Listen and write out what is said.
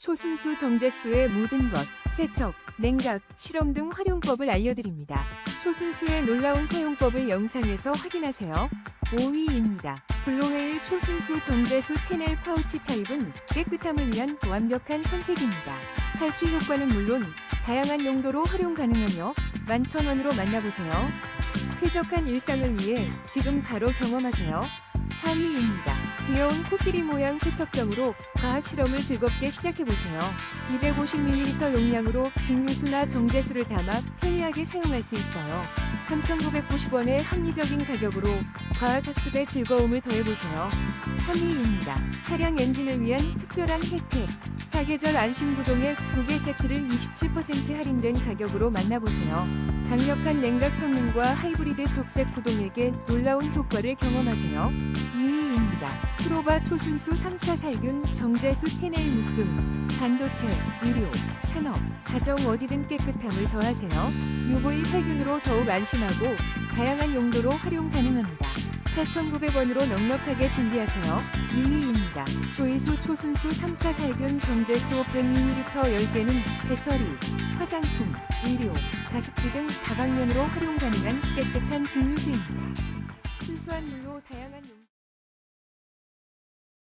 초순수 정제수의 모든 것, 세척, 냉각, 실험 등 활용법을 알려드립니다. 초순수의 놀라운 사용법을 영상에서 확인하세요. 5위입니다. 블로웨일 초순수 정제수 테넬 파우치 타입은 깨끗함을 위한 완벽한 선택입니다. 탈취 효과는 물론 다양한 용도로 활용 가능하며 11,000원으로 만나보세요. 쾌적한 일상을 위해 지금 바로 경험하세요. 3위입니다. 귀여운 코끼리 모양 세척병으로 과학 실험을 즐겁게 시작해보세요. 250ml 용량으로 증류수나 정제수를 담아 편리하게 사용할 수 있어요. 3,990원의 합리적인 가격으로 과학학습의 즐거움을 더해보세요. 3위입니다. 차량 엔진을 위한 특별한 혜택. 사계절 안심구동액 2개 세트를 27% 할인된 가격으로 만나보세요. 강력한 냉각 성능과 하이브리드 적색 구동액의 놀라운 효과를 경험하세요. 2위입니다. 프로바 초순수 3차 살균 정제수 테넬 묶음 반도체, 의료, 산업, 가정 어디든 깨끗함을 더하세요. UV 살균으로 더욱 안심 하고 다양한 용도로 활용 가능합니다. 8,900원으로 넉넉하게 준비하세요. 2위입니다. 조이수 초순수 3차 살균 정제수 100ml 10개는 배터리, 화장품, 의료, 가습기 등 다방면으로 활용 가능한 깨끗한 증류수입니다. 순수한 물로 다양한 용...